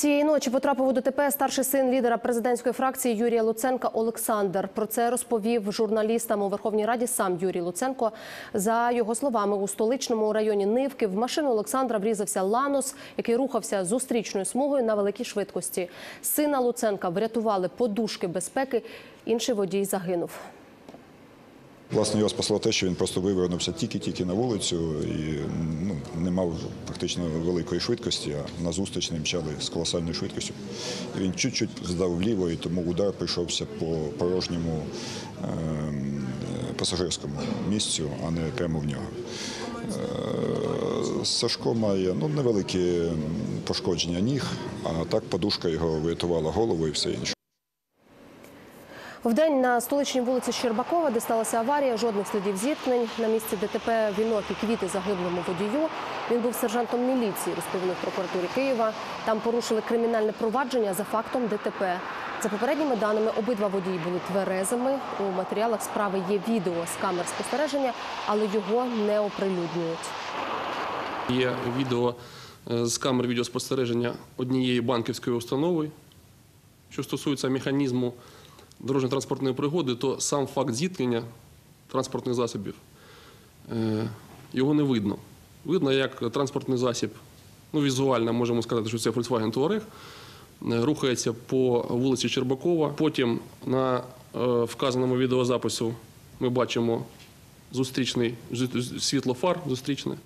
Цієї ночі потрапив у ДТП старший син лідера президентської фракції Юрія Луценка Олександр. Про це розповів журналістам у Верховній Раді сам Юрій Луценко. За його словами, у столичному районі Нивки в машину Олександра врізався Ланос, який рухався зустрічною смугою на великій швидкості. Сина Луценка врятували подушки безпеки. Інший водій загинув. Власне, його спасло те, що він просто вивернувся тільки-тільки на вулицю і ну, не мав практично великої швидкості, а назустріч не мчали з колосальною швидкістю. Він чуть-чуть здав вліво, і тому удар прийшовся по порожньому ем, пасажирському місцю, а не прямо в нього. Е, Сашко має ну, невеликі пошкодження ніг, а так подушка його врятувала голову і все інше. Вдень на столичній вулиці Щербакова, де сталася аварія, жодних слідів зіткнень. На місці ДТП вінок і квіти загиблому водію. Він був сержантом міліції, розповіли в прокуратурі Києва. Там порушили кримінальне провадження за фактом ДТП. За попередніми даними, обидва водії були тверезими. У матеріалах справи є відео з камер спостереження, але його не оприлюднюють. Є відео е, з камер відеоспостереження однієї банківської установи. Що стосується механізму дорожньо-транспортної пригоди, то сам факт зіткнення транспортних засобів е, його не видно. Видно, як транспортний засіб, ну візуально можемо сказати, що це Volkswagen Touareg, е, рухається по вулиці Щербакова. Потім на е, вказаному відеозапису ми бачимо зустрічний світло фар зустрічне.